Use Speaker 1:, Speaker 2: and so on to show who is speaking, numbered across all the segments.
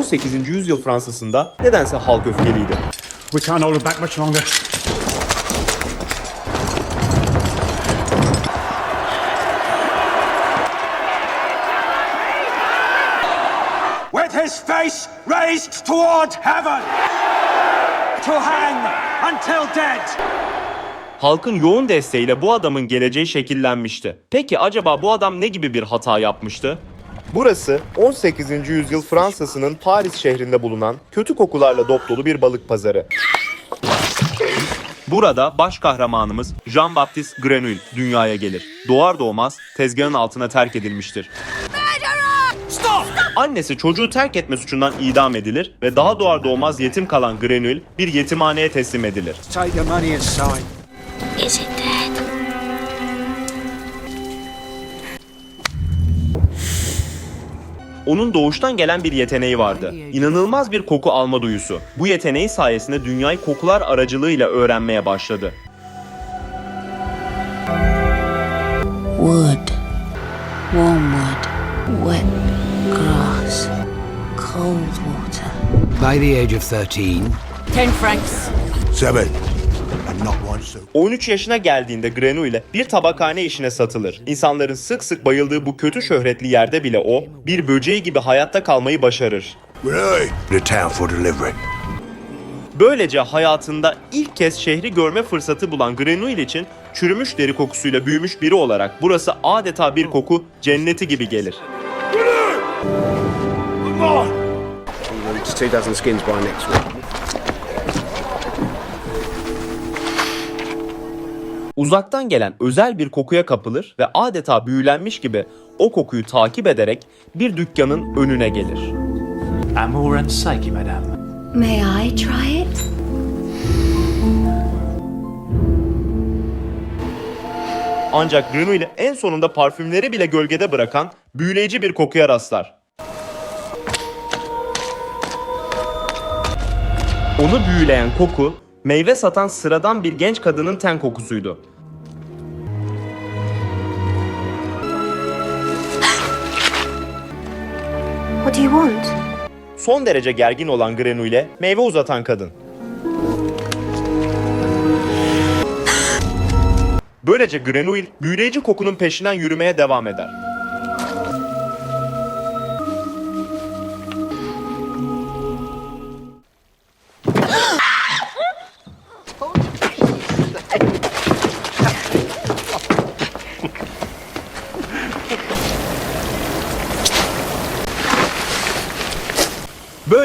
Speaker 1: 18. yüzyıl Fransa'sında nedense halk öfkeliydi.
Speaker 2: We can't hold it back much longer.
Speaker 3: with his face raised toward heaven, to hang until dead.
Speaker 1: Halkın yoğun desteğiyle bu adamın geleceği şekillenmişti. Peki acaba bu adam ne gibi bir hata yapmıştı? Burası 18. yüzyıl Fransa'sının Paris şehrinde bulunan kötü kokularla dop dolu bir balık pazarı. Burada baş kahramanımız Jean-Baptiste Grenouille dünyaya gelir. Doğar doğmaz tezgahın altına terk edilmiştir. Annesi çocuğu terk etme suçundan idam edilir ve daha doğar doğmaz yetim kalan Grenouille bir yetimhaneye teslim edilir.
Speaker 4: Is it
Speaker 1: Onun doğuştan gelen bir yeteneği vardı. İnanılmaz bir koku alma duyusu. Bu yeteneği sayesinde dünyayı kokular aracılığıyla öğrenmeye başladı.
Speaker 4: Wood, warm wood, wet grass, cold water.
Speaker 5: By the age of 13,
Speaker 4: 10 francs.
Speaker 6: 7.
Speaker 1: 13 yaşına geldiğinde Grenouille bir tabakhane işine satılır. İnsanların sık sık bayıldığı bu kötü şöhretli yerde bile o bir böceği gibi hayatta kalmayı başarır. Böylece hayatında ilk kez şehri görme fırsatı bulan Grenouille için çürümüş deri kokusuyla büyümüş biri olarak burası adeta bir koku cenneti gibi gelir.
Speaker 7: Two dozen
Speaker 1: Uzaktan gelen özel bir kokuya kapılır ve adeta büyülenmiş gibi o kokuyu takip ederek bir dükkanın önüne gelir.
Speaker 3: Amour and sake, madame.
Speaker 4: May I try it?
Speaker 1: Ancak Grenouille en sonunda parfümleri bile gölgede bırakan büyüleyici bir kokuya rastlar. Onu büyüleyen koku meyve satan sıradan bir genç kadının ten kokusuydu.
Speaker 4: What do you want?
Speaker 1: Son derece gergin olan Grenouille meyve uzatan kadın. Böylece Grenouille büyüleyici kokunun peşinden yürümeye devam eder.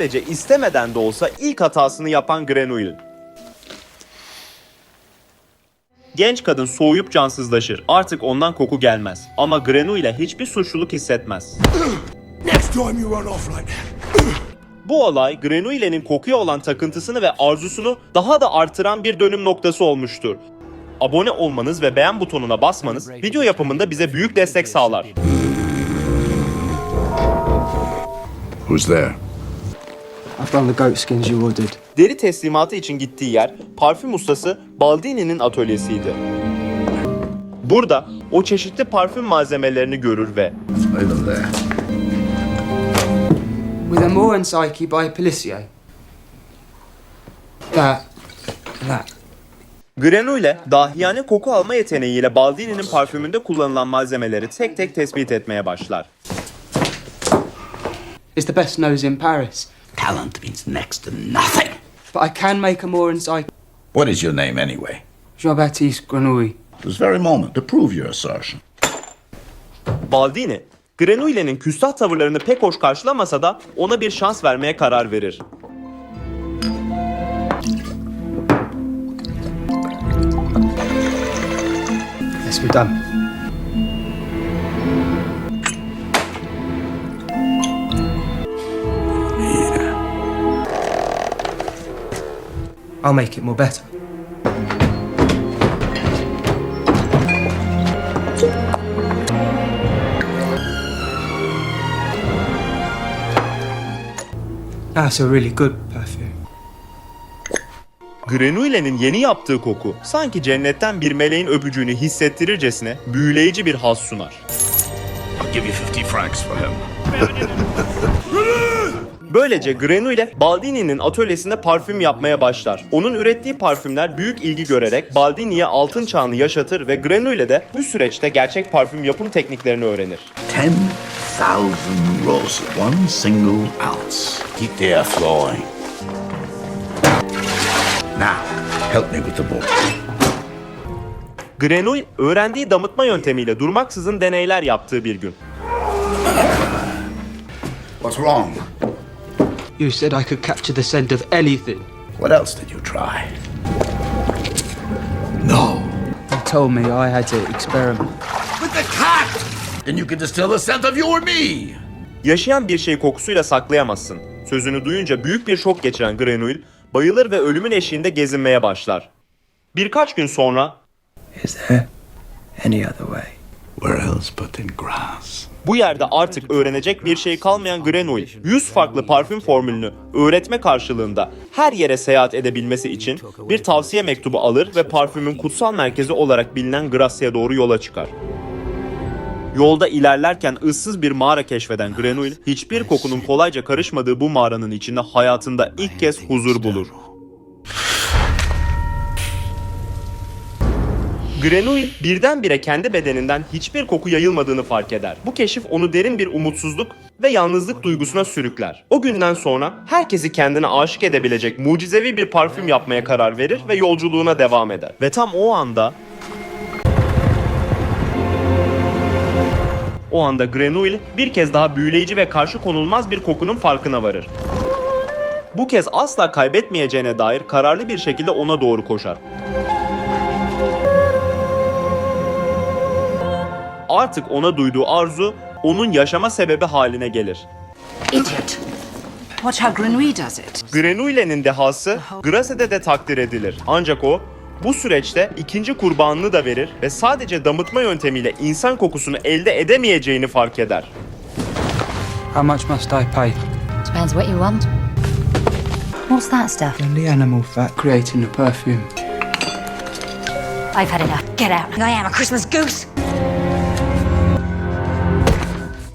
Speaker 1: Böylece istemeden de olsa ilk hatasını yapan Grenouille. Genç kadın soğuyup cansızlaşır. Artık ondan koku gelmez. Ama Grenouille hiçbir suçluluk hissetmez. Bu olay Grenouille'nin kokuya olan takıntısını ve arzusunu daha da artıran bir dönüm noktası olmuştur. Abone olmanız ve beğen butonuna basmanız video yapımında bize büyük destek sağlar.
Speaker 6: Who's there?
Speaker 7: I found the goat skins you ordered.
Speaker 1: Deri teslimatı için gittiği yer parfüm ustası Baldini'nin atölyesiydi. Burada o çeşitli parfüm malzemelerini görür ve
Speaker 6: Over there.
Speaker 7: With Amour and Psyche by Pelissier. That. That.
Speaker 1: Grenouille dahiyane koku alma yeteneğiyle Baldini'nin parfümünde kullanılan malzemeleri tek tek tespit etmeye başlar.
Speaker 7: It's the best nose in Paris.
Speaker 5: Talent means next to nothing.
Speaker 7: But I can make Amour and Psyche.
Speaker 8: What is your name anyway?
Speaker 7: Jean Baptiste Grenouille.
Speaker 8: This very moment to prove your assertion.
Speaker 1: Baldini, Grenouille'nin küstah tavırlarını pek hoş karşılamasa da ona bir şans vermeye karar verir.
Speaker 7: Yes, we're done. I'll make it more better. That's a really good perfume.
Speaker 1: Grenouille'nin yeni yaptığı koku sanki cennetten bir meleğin öpücüğünü hissettirircesine büyüleyici bir haz sunar.
Speaker 8: I'll give you 50 francs for him.
Speaker 1: Böylece Grenouille Baldini'nin atölyesinde parfüm yapmaya başlar. Onun ürettiği parfümler büyük ilgi görerek Baldini'ye altın çağını yaşatır ve Grenouille de bu süreçte gerçek parfüm yapım tekniklerini öğrenir.
Speaker 8: 10,000 rolls at one single ounce. Keep the air flowing. Now, help me with the book.
Speaker 1: Grenouille öğrendiği damıtma yöntemiyle durmaksızın deneyler yaptığı bir gün.
Speaker 8: What's wrong?
Speaker 9: You said I could capture the scent of anything.
Speaker 8: What else did you try? No.
Speaker 9: You told me I had to experiment.
Speaker 8: With the cat! Then you can distill the scent of you or me.
Speaker 1: Yaşayan bir şeyi kokusuyla saklayamazsın. Sözünü duyunca büyük bir şok geçiren Grenouille bayılır ve ölümün eşiğinde gezinmeye başlar. Birkaç gün sonra
Speaker 3: Is there any other way?
Speaker 1: Bu yerde artık öğrenecek bir şey kalmayan Grenouille 100 farklı parfüm formülünü öğretme karşılığında her yere seyahat edebilmesi için bir tavsiye mektubu alır ve parfümün kutsal merkezi olarak bilinen Gracia'ya doğru yola çıkar. Yolda ilerlerken ıssız bir mağara keşfeden Grenouille, hiçbir kokunun kolayca karışmadığı bu mağaranın içinde hayatında ilk kez huzur bulur. Grenouille birdenbire kendi bedeninden hiçbir koku yayılmadığını fark eder. Bu keşif onu derin bir umutsuzluk ve yalnızlık duygusuna sürükler. O günden sonra herkesi kendine aşık edebilecek mucizevi bir parfüm yapmaya karar verir ve yolculuğuna devam eder. Ve tam o anda O anda Grenouille bir kez daha büyüleyici ve karşı konulmaz bir kokunun farkına varır. Bu kez asla kaybetmeyeceğine dair kararlı bir şekilde ona doğru koşar. Artık ona duyduğu arzu onun yaşama sebebi haline gelir.
Speaker 4: Idiot. Watch how Grenouille does it.
Speaker 1: Grenouille'nin dehası Grasset'e de takdir edilir. Ancak o bu süreçte ikinci kurbanını da verir ve sadece damıtma yöntemiyle insan kokusunu elde edemeyeceğini fark eder.
Speaker 9: How much must I pay?
Speaker 4: Depends what you want. What's that stuff?
Speaker 9: The animal fat creating the perfume.
Speaker 4: I've had enough. Get out. I am a Christmas goose.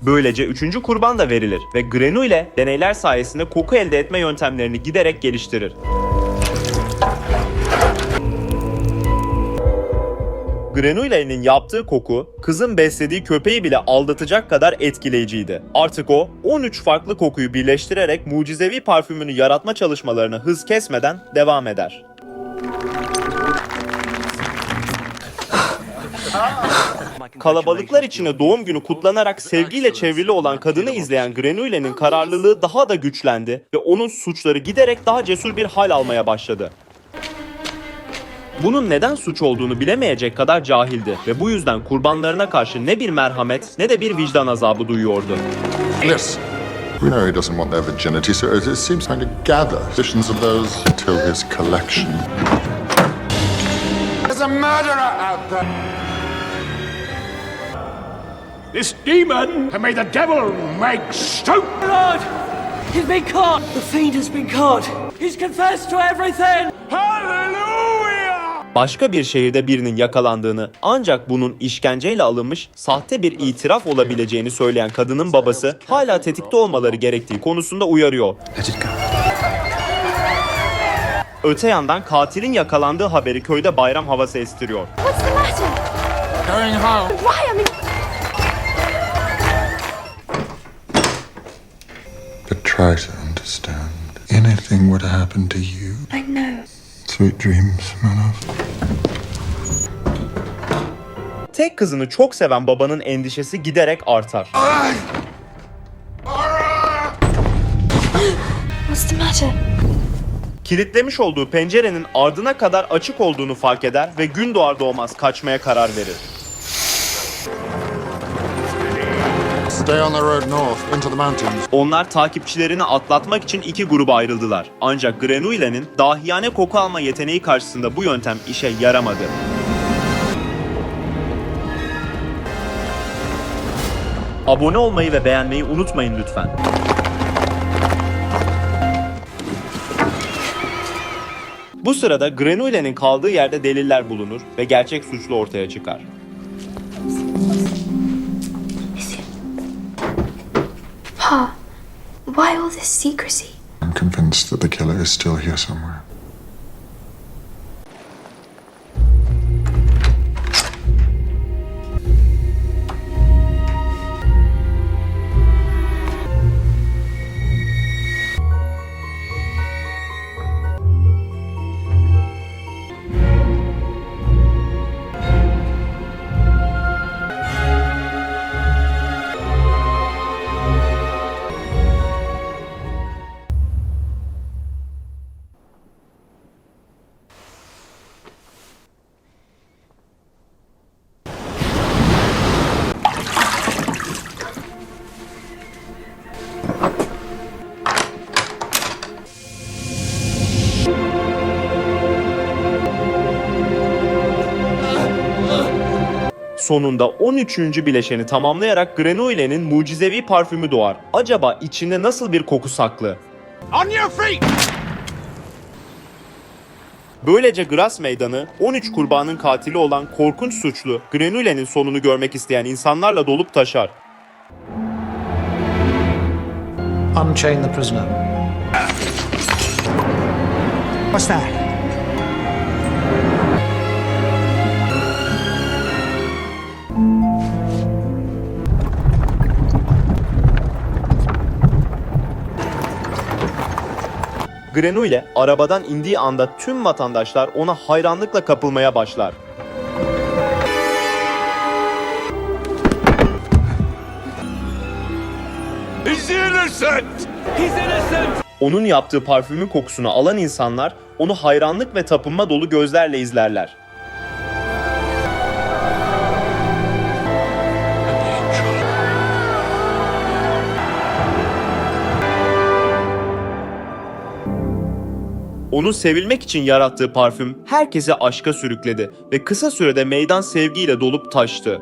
Speaker 1: Böylece üçüncü kurban da verilir ve Grenouille deneyler sayesinde koku elde etme yöntemlerini giderek geliştirir. Grenouille'nin yaptığı koku, kızın beslediği köpeği bile aldatacak kadar etkileyiciydi. Artık o, 13 farklı kokuyu birleştirerek mucizevi parfümünü yaratma çalışmalarına hız kesmeden devam eder. Kalabalıklar içinde doğum günü kutlanarak sevgiyle çevrili olan kadını izleyen Grenouille'nin kararlılığı daha da güçlendi ve onun suçları giderek daha cesur bir hal almaya başladı. Bunun neden suç olduğunu bilemeyecek kadar cahildi ve bu yüzden kurbanlarına karşı ne bir merhamet ne de bir vicdan azabı duyuyordu.
Speaker 6: Yes. We know he doesn't want their virginity, so it seems trying to gather visions of those to his collection. There's a murderer out there.
Speaker 3: This demon and may the devil make soup!
Speaker 10: Lord! He's been caught! The fiend has been caught! He's confessed to everything!
Speaker 3: Hallelujah!
Speaker 1: Başka bir şehirde birinin yakalandığını ancak bunun işkenceyle alınmış sahte bir itiraf olabileceğini söyleyen kadının babası hala tetikte olmaları gerektiği konusunda uyarıyor. Öte yandan katilin yakalandığı haberi köyde bayram havası estiriyor.
Speaker 4: What's the matter?
Speaker 6: Going home.
Speaker 4: Why? I mean,
Speaker 6: try to understand. Anything would happen to you.
Speaker 4: I know.
Speaker 6: Sweet dreams, my love.
Speaker 1: Tek kızını çok seven babanın endişesi giderek artar.
Speaker 4: What's the matter?
Speaker 1: Kilitlemiş olduğu pencerenin ardına kadar açık olduğunu fark eder ve gün doğar doğmaz kaçmaya karar verir.
Speaker 6: Stay on the road north, into the mountains.
Speaker 1: Onlar takipçilerini atlatmak için iki gruba ayrıldılar. Ancak Grenouille'nin dahiyane koku alma yeteneği karşısında bu yöntem işe yaramadı. Abone olmayı ve beğenmeyi unutmayın lütfen. Bu sırada Grenouille'nin kaldığı yerde deliller bulunur ve gerçek suçlu ortaya çıkar.
Speaker 4: Pa,
Speaker 11: Why all this secrecy?
Speaker 6: I'm convinced that the killer is still here somewhere.
Speaker 1: Sonunda 13. bileşeni tamamlayarak Grenouille'nin mucizevi parfümü doğar. Acaba içinde nasıl bir koku saklı?
Speaker 3: On your feet!
Speaker 1: Böylece Grasse Meydanı 13 kurbanın katili olan korkunç suçlu Grenouille'nin sonunu görmek isteyen insanlarla dolup taşar.
Speaker 9: Unchain the prisoner. What's that?
Speaker 1: Grenouille arabadan indiği anda tüm vatandaşlar ona hayranlıkla kapılmaya başlar.
Speaker 3: He's innocent!
Speaker 10: He's innocent!
Speaker 1: Onun yaptığı parfümün kokusunu alan insanlar onu hayranlık ve tapınma dolu gözlerle izlerler. Onu sevilmek için yarattığı parfüm herkesi aşka sürükledi ve kısa sürede meydan sevgiyle dolup taştı.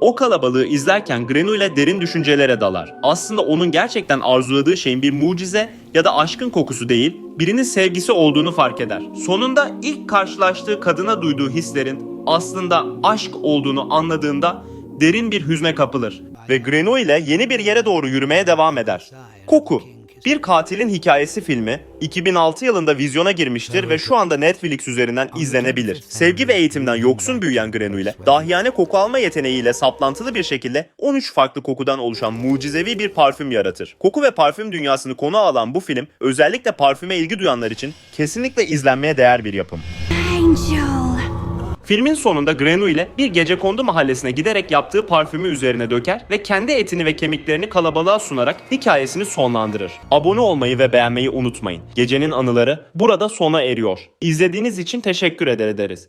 Speaker 1: O kalabalığı izlerken Grenouille derin düşüncelere dalar. Aslında onun gerçekten arzuladığı şeyin bir mucize ya da aşkın kokusu değil, birinin sevgisi olduğunu fark eder. Sonunda ilk karşılaştığı kadına duyduğu hislerin aslında aşk olduğunu anladığında derin bir hüzne kapılır ve Grenouille yeni bir yere doğru yürümeye devam eder. Koku bir Katilin Hikayesi filmi 2006 yılında vizyona girmiştir ve şu anda Netflix üzerinden izlenebilir. Sevgi ve eğitimden yoksun büyüyen Grenouille, dahiyane koku alma yeteneğiyle saplantılı bir şekilde 13 farklı kokudan oluşan mucizevi bir parfüm yaratır. Koku ve parfüm dünyasını konu alan bu film özellikle parfüme ilgi duyanlar için kesinlikle izlenmeye değer bir yapım.
Speaker 11: Angel.
Speaker 1: Filmin sonunda Grenouille bir gecekondu mahallesine giderek yaptığı parfümü üzerine döker ve kendi etini ve kemiklerini kalabalığa sunarak hikayesini sonlandırır. Abone olmayı ve beğenmeyi unutmayın. Gecenin anıları burada sona eriyor. İzlediğiniz için teşekkür ederiz.